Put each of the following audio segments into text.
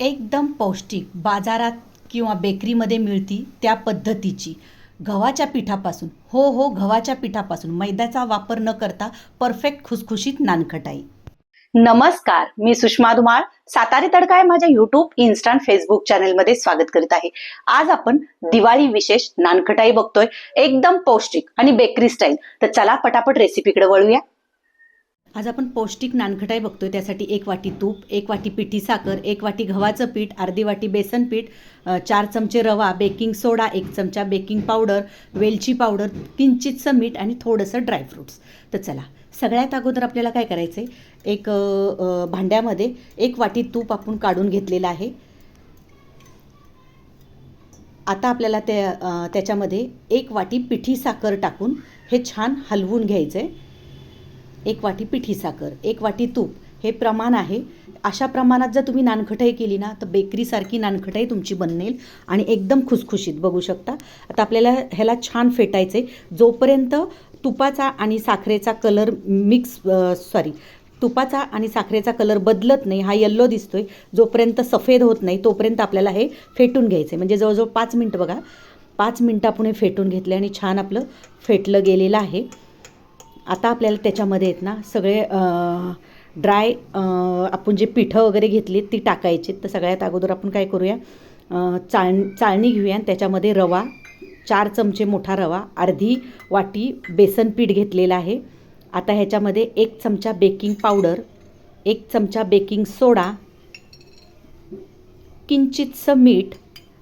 एकदम पौष्टिक बाजारात किंवा बेकरीमध्ये मिळती त्या पद्धतीची. गव्हाच्या पिठापासून हो हो गव्हाच्या पिठापासून मैद्याचा वापर न करता परफेक्ट खुसखुशीत नानखटाई. नमस्कार मी सुषमा धुमाळ. सातारी तडका आहे माझ्या युट्यूब इन्स्टा फेसबुक चॅनलमध्ये स्वागत करीत आहे. आज आपण दिवाळी विशेष नानखटाई बघतोय. एकदम पौष्टिक आणि बेकरी स्टाईल तर चला पटापट रेसिपीकडे वळूया. आज आपण पौष्टिक नानखटाई बघतोय. त्यासाठी एक वाटी तूप एक वाटी पिठी साखर एक वाटी गव्हाचं पीठ अर्धी वाटी बेसन पीठ चार चमचे रवा बेकिंग सोडा एक चमचा बेकिंग पावडर वेलची पावडर किंचितचं मीठ आणि थोडंसं ड्रायफ्रुट्स तर चला सगळ्यात अगोदर आपल्याला काय करायचं आहे एक भांड्यामध्ये एक वाटी तूप आपण काढून घेतलेलं आहे. आता आपल्याला त्या त्याच्यामध्ये एक वाटी पिठी साखर टाकून हे छान हलवून घ्यायचं आहे एक वाटी पिठी साखर एक वाटी तूप हे प्रमाण आहे. अशा प्रमाणात जर तुम्ही नानखटाई केली ना तर बेकरीसारखी नानखटाई तुमची बनेल आणि एकदम खुसखुशीत. बघू शकता. आता आपल्याला ह्याला छान फेटायचं आहे जोपर्यंत तुपाचा आणि साखरेचा कलर मिक्स सॉरी तुपाचा आणि साखरेचा कलर बदलत नाही हा येल्लो दिसतोय. जोपर्यंत सफेद होत नाही तोपर्यंत आपल्याला हे फेटून घ्यायचं आहे म्हणजे जवळजवळ पाच मिनटं बघा. पाच मिनटं आपण हे फेटून घेतले आणि छान आपलं फेटलं गेलेलं आहे. आता आपल्याला त्याच्यामध्ये आहेत ना सगळे ड्राय आपण जे पिठं वगैरे घेतली ती टाकायची. तर सगळ्यात अगोदर आपण काय करूया चाळ चाळणी घेऊया. आणि त्याच्यामध्ये रवा चार चमचे मोठा रवा अर्धी वाटी बेसन पीठ घेतलेलं आहे. आता ह्याच्यामध्ये एक चमचा बेकिंग पावडर एक चमचा बेकिंग सोडा किंचितसं मीठ.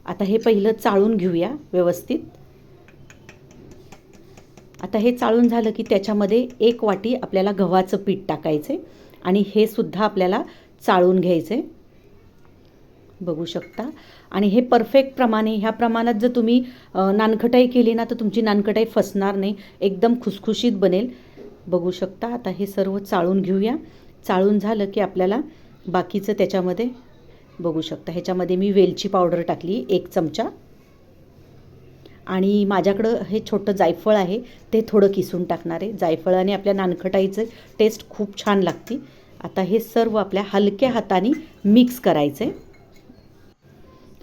आता हे पहिलं चाळून घेऊया व्यवस्थित. आता हे चाळून झालं की त्याच्यामध्ये एक वाटी आपल्याला गव्हाचं पीठ टाकायचं आहे आणि हे सुद्धा आपल्याला चाळून घ्यायचं. आहे बघू शकता. आणि हे परफेक्ट प्रमाणे ह्या प्रमाणात जर तुम्ही नानखटाई केली ना तर तुमची नानखटाई फसणार नाही. एकदम खुसखुशीत बनेल. बघू शकता. आता हे सर्व चाळून घेऊया. चाळून झालं की आपल्याला बाकीचं त्याच्यामध्ये बघू शकता. ह्याच्यामध्ये मी वेलची पावडर टाकली एक चमचा. आणि माझ्याकडं हे छोटं जायफळ आहे ते थोडं किसून टाकणार आहे. जायफळाने आपल्या नानखटाईचं टेस्ट खूप छान लागते. आता हे सर्व आपल्या हलक्या हाताने मिक्स करायचं आहे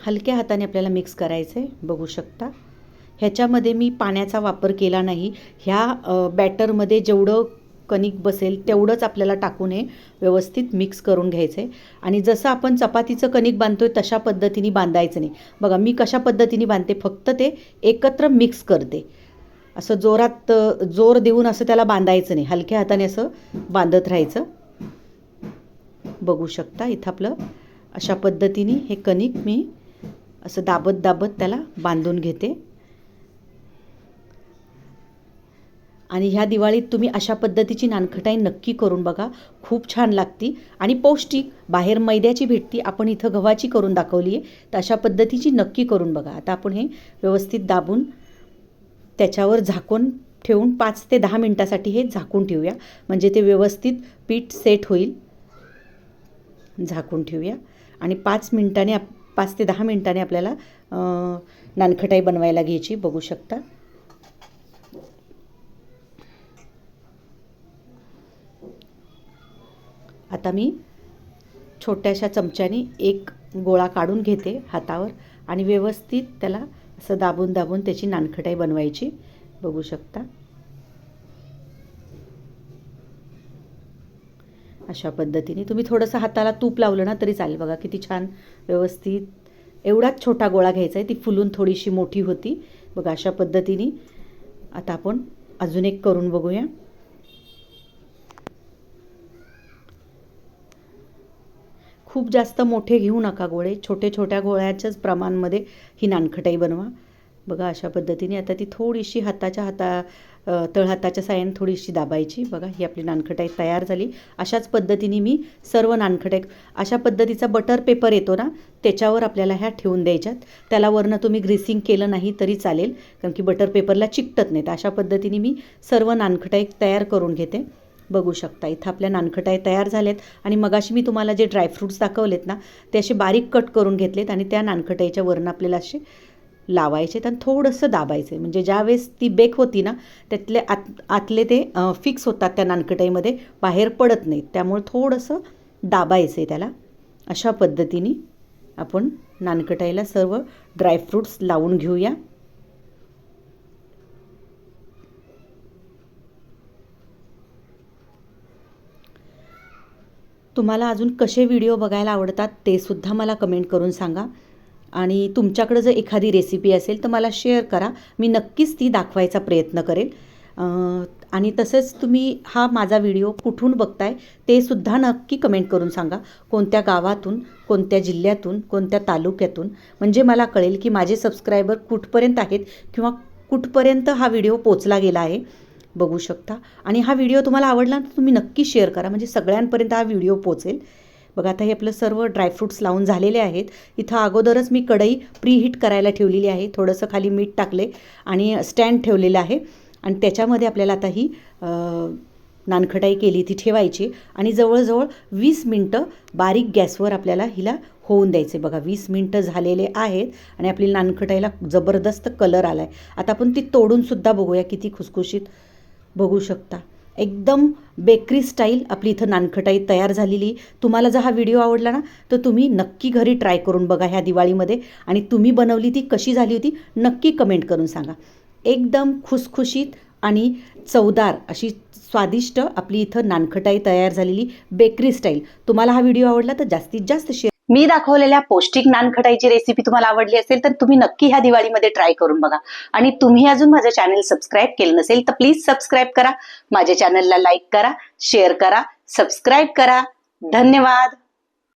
हलक्या हाताने आपल्याला मिक्स करायचं आहे बघू शकता. ह्याच्यामध्ये मी पाण्याचा वापर केला नाही. ह्या बॅटरमध्ये जेवढं कणिक बसेल तेवढंच आपल्याला टाकून हे व्यवस्थित मिक्स करून घ्यायचं आहे आणि जसं आपण चपातीचं कणिक बांधतो आहे तशा पद्धतीने बांधायचं नाही. बघा मी कशा पद्धतीने बांधते? फक्त ते एकत्र मिक्स करते. असं जोरात जोर देऊन असं त्याला बांधायचं नाही. हलक्या हाताने असं बांधत राहायचं. बघू शकता इथं आपलं अशा पद्धतीने हे कणिक मी असं दाबत दाबत त्याला बांधून घेते. आणि ह्या दिवाळीत तुम्ही अशा पद्धतीची नानखटाई नक्की करून बघा. खूप छान लागती. आणि पौष्टिक बाहेर मैद्याची भेटती आपण इथं गव्हाची करून दाखवली आहे तर अशा पद्धतीची नक्की करून बघा. आता आपण हे व्यवस्थित दाबून त्याच्यावर झाकून ठेवून पाच ते दहा मिनटासाठी हे झाकून ठेवूया. म्हणजे ते व्यवस्थित पीठ सेट होईल. झाकून ठेवूया. आणि पाच मिनटाने आप पाच ते दहा मिनटाने आपल्याला नानखटाई बनवायला घ्यायची. बघू शकता. आता मी छोट्याशा चमच्याने एक गोळा काढून घेते हातावर आणि व्यवस्थित त्याला असं दाबून दाबून त्याची नानखटाई बनवायची. बघू शकता. अशा पद्धतीने तुम्ही थोडंसं हाताला तूप लावलं ना तरी चालेल. बघा किती छान व्यवस्थित एवढाच छोटा गोळा घ्यायचा आहे. ती फुलून थोडीशी मोठी होती. बघा अशा पद्धतीने आता आपण अजून एक करून बघूया. खूप जास्त मोठे घेऊ नका गोळे. छोटे छोट्या गोळ्याच्याच प्रमाणमध्ये ही नानखटाई बनवा. बघा अशा पद्धतीने आता ती थोडीशी हाताच्या हाता तळहाताच्या साह्याने थोडीशी दाबायची. बघा ही आपली नानखटाई तयार झाली. अशाच पद्धतीने मी सर्व नानखटाई अशा पद्धतीचा बटर पेपर येतो ना त्याच्यावर आपल्याला ह्या ठेवून द्यायच्यात. त्याला वरनं तुम्ही ग्रीसिंग केलं नाही तरी चालेल कारण की बटर पेपरला चिकटत नाहीत. अशा पद्धतीने मी सर्व नानखटाई तयार करून घेते. बघू शकता. इथं आपल्या नानखटाई तयार झाल्यात आणि मगाशी मी तुम्हाला जे ड्रायफ्रूट्स दाखवलेत ना ते असे बारीक कट करून घेतलेत आणि त्या नानखटाईच्या वरनं आपल्याला असे लावायचे आणि थोडंसं दाबायचे म्हणजे ज्यावेळेस ती बेक होती ना त्यातले आत आतले ते फिक्स होतात त्या नानकटाईमध्ये बाहेर पडत नाहीत. त्यामुळे थोडंसं दाबायचं आहे त्याला. अशा पद्धतीने आपण नानकटाईला सर्व ड्रायफ्रूट्स लावून घेऊया. तुम्हाला अजून कसे व्हिडिओ बघायला आवडतात ते सुद्धा मला कमेंट करून सांगा. आणि तुमच्याकडं जर एखादी रेसिपी असेल तर मला शेअर करा. मी नक्कीच ती दाखवायचा प्रयत्न करेल. आणि तसंच तुम्ही हा माझा व्हिडिओ कुठून बघताय ते सुद्धा नक्की कमेंट करून सांगा. कोणत्या गावातून कोणत्या जिल्ह्यातून कोणत्या तालुक्यातून. म्हणजे मला कळेल की माझे सबस्क्रायबर कुठपर्यंत आहेत किंवा कुठपर्यंत हा व्हिडिओ पोचला गेला आहे. बघू शकता. आणि हा व्हिडिओ तुम्हाला आवडला तर तुम्ही नक्की शेअर करा. म्हणजे सगळ्यांपर्यंत हा व्हिडिओ पोचेल बघा आता हे आपलं सर्व ड्रायफ्रूट्स लावून झालेले आहेत. इथं अगोदरच मी कढई प्रीहीट करायला ठेवलेली आहे. थोडंसं खाली मीठ टाकले आणि स्टँड ठेवलेलं आहे. आणि त्याच्यामध्ये आपल्याला आता ही नानखटाई केली ती ठेवायची. आणि जवळजवळ वीस मिनटं बारीक गॅसवर आपल्याला हिला होऊन द्यायचे. बघा वीस मिनटं झालेले आहेत आणि आपली नानखटाईला जबरदस्त कलर आला आहे आता आपण ती तोडूनसुद्धा बघूया किती खुसखुशीत बघू शकता. एकदम बेकरी स्टाईल आपली इथं नानखटाई तयार झालेली. तुम्हाला जर हा व्हिडिओ आवडला ना तर तुम्ही नक्की घरी ट्राय करून बघा ह्या दिवाळीमध्ये. आणि तुम्ही बनवली ती कशी झाली होती नक्की कमेंट करून सांगा. एकदम खुसखुशीत आणि चवदार अशी स्वादिष्ट आपली इथं नानखटाई तयार झालेली बेकरी स्टाईल. तुम्हाला हा व्हिडिओ आवडला तर जास्तीत जास्त शेअर मी दाखवलेल्या पौष्टिक नानखटाईची रेसिपी तुम्हाला आवडली असेल तर तुम्ही नक्की ह्या दिवाळीमध्ये ट्राय करून बघा. आणि तुम्ही अजून माझं चॅनल सबस्क्राईब केलं नसेल तर प्लीज सबस्क्राईब करा. माझ्या चॅनलला लाईक करा शेअर करा सबस्क्राईब करा. धन्यवाद!